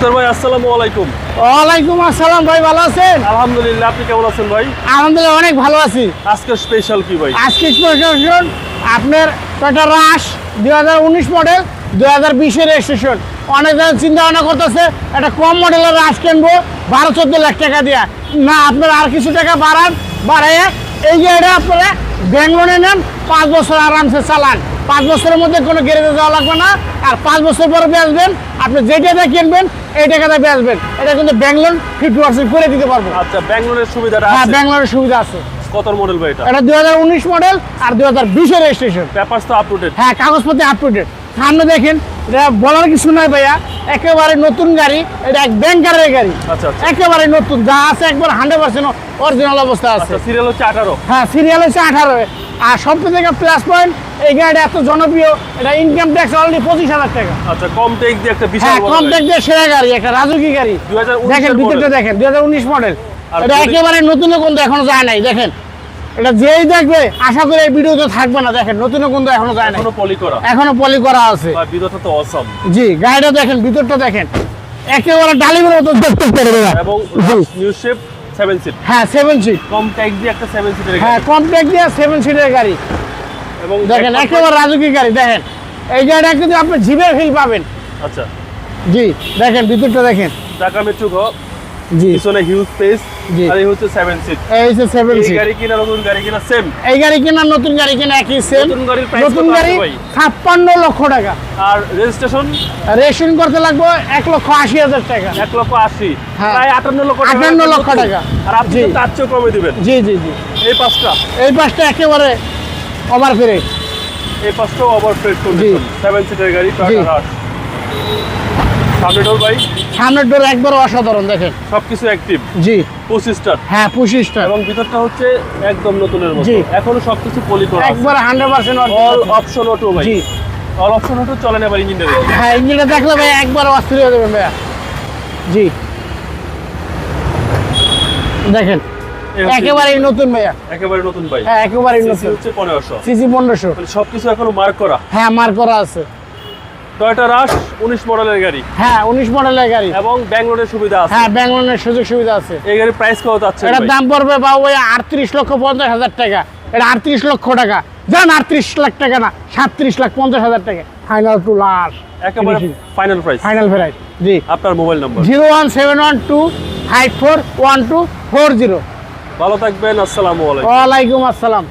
মুক্তার ভাই আসসালামু আলাইকুম। ওয়ালাইকুম আসসালাম ভাই ভালো আছেন? আলহামদুলিল্লাহ আপনি কেমন আছেন ভাই? আলহামদুলিল্লাহ অনেক ভালো আছি। আজকে স্পেশাল কি ভাই? আজকে স্পেশাল আপনার টয়টা রাশ দুই হাজার উনিশ মডেল দুই হাজার বিশের রেজিস্ট্রেশন অনেকজন চিন্তা ভাবনা করতেছে একটা কম মডেলের রাশ কিনবো বারো চোদ্দ লাখ টাকা দিয়া। না আপনার আর কিছু টাকা বাড়ান বাড়াইয়া এই গাড়িটা আপনারা ব্যাঙ্গলোরে নেন পাঁচ বছর আরামসে চালান। পাঁচ বছরের মধ্যে কোনো গ্যারেজে যাওয়া লাগবে না। আর পাঁচ বছর পরে বেচবেন আপনি যে টাকা কিনবেন এই টাকাটা বেচবেন এটা কিন্তু ব্যাঙ্গলোর ফিফটি পার্সেন্ট করে দিতে পারব। আচ্ছা ব্যাঙ্গলোরের সুবিধাটা হ্যাঁ ব্যাঙ্গলোরের সুবিধা আছে। কত মডেল ভাই এটা? এটা মডেল আর রেজিস্ট্রেশন পেপারস তো আপ টু ডেট হ্যাঁ কাগজপত্র আপ টু ডেট সামনে দেখেন এটা বলার কিছু নাই ভাইয়া। একেবারে নতুন গাড়ি এটা এক ব্যাংকারের গাড়ি। আচ্ছা আচ্ছা। একেবারে নতুন যা আছে একবার হান্ড্রেড পার্সেন্ট অরিজিনাল অবস্থা আছে। আচ্ছা সিরিয়াল হচ্ছে আঠারো। হ্যাঁ সিরিয়াল হচ্ছে আঠারো। আর সব থেকে প্লাস পয়েন্ট এই গাড়িটা এত জনপ্রিয় এটা ইনকাম ট্যাক্স অলরেডি পঁচিশ হাজার টাকা। আচ্ছা কম টেক দিয়ে একটা বিশাল হ্যাঁ কম। ট্যাক্স দিয়ে সেরা গাড়ি একটা রাজুকি গাড়ি। দেখেন ভিতরটা দেখেন দুই হাজার উনিশ মডেল এটা একেবারে নতুন কিন্তু এখনও যায় নাই দেখেন। এটা যেই দেখবে আশা করি এই ভিডিওতে থাকবে না দেখেন নতুন কিন্তু এখনও যায় নাই। এখনও পলি করা। এখনও পলি করা আছে। বিদটা তো অসম জি গাড়িটা দেখেন ভিতরটা দেখেন। একেবারে ডালিমের মতো দেখতে পারবে এবং নিউ শেপ সেভেন সিট হ্যাঁ সেভেন সিট কম ট্যাগ দিয়ে একটা সেভেন সিটের হ্যাঁ কমপ্লেক্ট দিয়ে সেভেন সিটের গাড়ি। এবং দেখেন একেবারে রাজুকি গাড়ি দেখেন। এই গাড়িটা কিন্তু আপনি জিভের ফিল পাবেন। আচ্ছা। জি দেখেন ভিতরটা দেখেন। ঢাকা মেট্রো ঘ জি। পিছনে হিউজ স্পেস। আর এই হচ্ছে সেভেন সিট এই হচ্ছে সেভেন সিট গাড়ি কিনা নতুন গাড়ি কিনা সেম এই গাড়ি কেনার নতুন গাড়ি কেনা একই সেম নতুন গাড়ির price নতুন গাড়ি আছে ভাই? ছাপ্পান্ন লক্ষ টাকা। আর রেজিস্ট্রেশন রেশন করতে লাগবে এক লক্ষ আশি হাজার টাকা। এক লক্ষ আশি। হ্যাঁ। প্রায় আটান্ন লক্ষ টাকা 58 লক্ষ টাকা। আর আপনি। তার চেয়েও কমে দিবেন। জি জি জি। এই পাঁচটা। এই পাশটা একেবারে ওভার ফেরে এই পাঁচটাও ওভার ফ্রেড কন্ডিশন সিটের গাড়ি সামনে ডোর ভাই? সামনের ডোর একবার অসাধারণ দেখেন। সবকিছু অ্যাক্টিভ জি। পঁচিশটা হ্যাঁ পঁচিশটা এবং ভিতরটা হচ্ছে একদম নতুনের মতো। এখনও সবকিছু পলি করা একবার hundred percent all option auto ভাই। জি। অল অপশন অটো চলে না এবার ইঞ্জিনটা হ্যাঁ ইঞ্জিনটা দেখলে ভাই একবার অস্থির হয়ে যাবেন ভাইয়া। জি। দেখেন একেবারেই নতুন ভাইয়া। একেবারে নতুন ভাই। হ্যাঁ একেবারেই নতুন। হচ্ছে পনেরোশো। সিসি পনেরোশো। সবকিছু এখনও মার্ক করা। হ্যাঁ মার করা আছে। টয়টা রাশ উনিশ মডেলের গাড়ি। হ্যাঁ উনিশ মডেলের গাড়ি। এবং ব্যাঙ্গলোরের সুবিধা আছে। হ্যাঁ ব্যাঙ্গলোরের সুযোগ সুবিধা আছে। এই গাড়ির প্রাইস কত যাচ্ছে এটার দাম পড়বে বা ওই আটত্রিশ লক্ষ পঞ্চাশ হাজার টাকা। এটা আটত্রিশ লক্ষ টাকা। জান আটত্রিশ লাখ টাকা না সাতত্রিশ লাখ পঞ্চাশ হাজার টাকা। ফাইনাল টু লাস্ট একেবারে ফাইনাল প্রাইস ফাইনাল ফেরাই জি। আপনার mobile number zero one seven one two five four one two four zero. ভালো থাকবেন আসসালামু আলাইকুম। ওয়ালাইকুম আসসালাম।